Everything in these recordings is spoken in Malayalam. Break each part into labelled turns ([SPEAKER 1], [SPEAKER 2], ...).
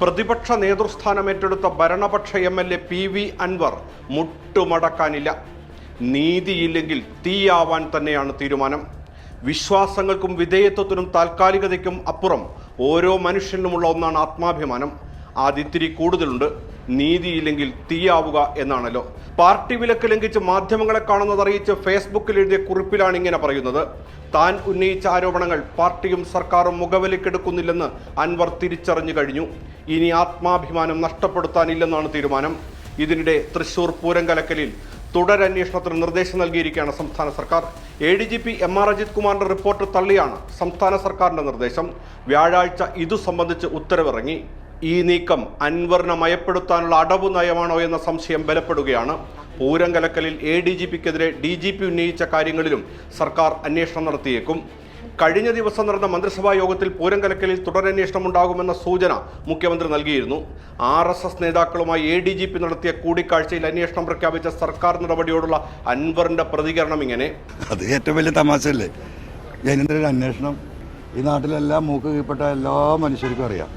[SPEAKER 1] പ്രതിപക്ഷ നേതൃസ്ഥാനം ഏറ്റെടുത്ത ഭരണപക്ഷ M L A P V Anvar മുട്ടുമടക്കാനില്ല. നീതിയില്ലെങ്കിൽ തീയാവാൻ തന്നെയാണ് തീരുമാനം. വിശ്വാസങ്ങൾക്കും വിധേയത്വത്തിനും താൽക്കാലികതയ്ക്കും അപ്പുറം ഓരോ മനുഷ്യനിലുമുള്ള ഒന്നാണ് ആത്മാഭിമാനം. അതിത്തിരി കൂടുതലുണ്ട്. നീതിയില്ലെങ്കിൽ തീയാവുക എന്നാണല്ലോ. പാർട്ടി വിലക്ക് ലംഘിച്ച് മാധ്യമങ്ങളെ കാണുന്നത് അറിയിച്ച് ഫേസ്ബുക്കിൽ എഴുതിയ കുറിപ്പിലാണ് ഇങ്ങനെ പറയുന്നത്. താൻ ഉന്നയിച്ച ആരോപണങ്ങൾ പാർട്ടിയും സർക്കാരും മുഖവിലക്കെടുക്കുന്നില്ലെന്ന് അൻവർ തിരിച്ചറിഞ്ഞു കഴിഞ്ഞു. ഇനി ആത്മാഭിമാനം നഷ്ടപ്പെടുത്താനില്ലെന്നാണ് തീരുമാനം. ഇതിനിടെ തൃശൂർ പൂരങ്കലക്കലിൽ തുടരന്വേഷണത്തിന് നിർദ്ദേശം നൽകിയിരിക്കുകയാണ് സംസ്ഥാന സർക്കാർ. A D G P M R Ajith കുമാറിന്റെ റിപ്പോർട്ട് തള്ളിയാണ് സംസ്ഥാന സർക്കാരിന്റെ നിർദ്ദേശം. വ്യാഴാഴ്ച ഇതു സംബന്ധിച്ച് ഉത്തരവിറങ്ങി. ഈ നീക്കം അൻവറിനെ മയപ്പെടുത്താനുള്ള അടവു നയമാണോ എന്ന സംശയം ബലപ്പെടുകയാണ്. പൂരം കലക്കലിൽ എ ഡി ജി പിക്കെതിരെ ഡി ജി പി ഉന്നയിച്ച കാര്യങ്ങളിലും സർക്കാർ അന്വേഷണം നടത്തിയേക്കും. കഴിഞ്ഞ ദിവസം നടന്ന മന്ത്രിസഭാ യോഗത്തിൽ പൂരം കലക്കലിൽ തുടരന്വേഷണം ഉണ്ടാകുമെന്ന സൂചന മുഖ്യമന്ത്രി നൽകിയിരുന്നു. ആർ എസ് എസ് നേതാക്കളുമായി എ ഡി ജി പി നടത്തിയ കൂടിക്കാഴ്ചയിൽ അന്വേഷണം പ്രഖ്യാപിച്ച സർക്കാർ നടപടിയോടുള്ള അൻവറിന്റെ പ്രതികരണം ഇങ്ങനെ.
[SPEAKER 2] അത് ഏറ്റവും വലിയ തമാശയല്ലേ? അന്വേഷണം ഈ നാട്ടിലെല്ലാം മൂക്ക് കീഴ്പ്പെട്ട എല്ലാ മനുഷ്യർക്കും അറിയാം.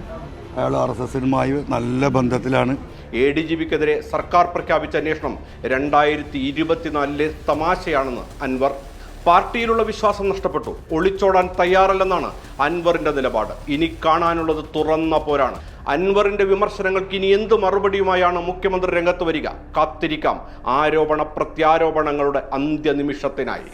[SPEAKER 2] അയാൾ ആർ എസ് എസിനുമായി നല്ല ബന്ധത്തിലാണ്.
[SPEAKER 1] എ ഡി ജി പിക്കെതിരെ സർക്കാർ പ്രഖ്യാപിച്ച അന്വേഷണം രണ്ടായിരത്തി ഇരുപത്തിനാലിലെ തമാശയാണെന്ന് അൻവർ. പാർട്ടിയിലുള്ള വിശ്വാസം നഷ്ടപ്പെട്ടു. ഒളിച്ചോടാൻ തയ്യാറല്ലെന്നാണ് അൻവറിന്റെ നിലപാട്. ഇനി കാണാനുള്ളത് തുറന്ന പോരാണ്. അൻവറിന്റെ വിമർശനങ്ങൾക്ക് ഇനി എന്ത് മറുപടിയുമായാണ് മുഖ്യമന്ത്രി രംഗത്ത് വരിക? കാത്തിരിക്കാം. ആരോപണ പ്രത്യാരോപണങ്ങളുടെ അന്ത്യനിമിഷത്തിനായി.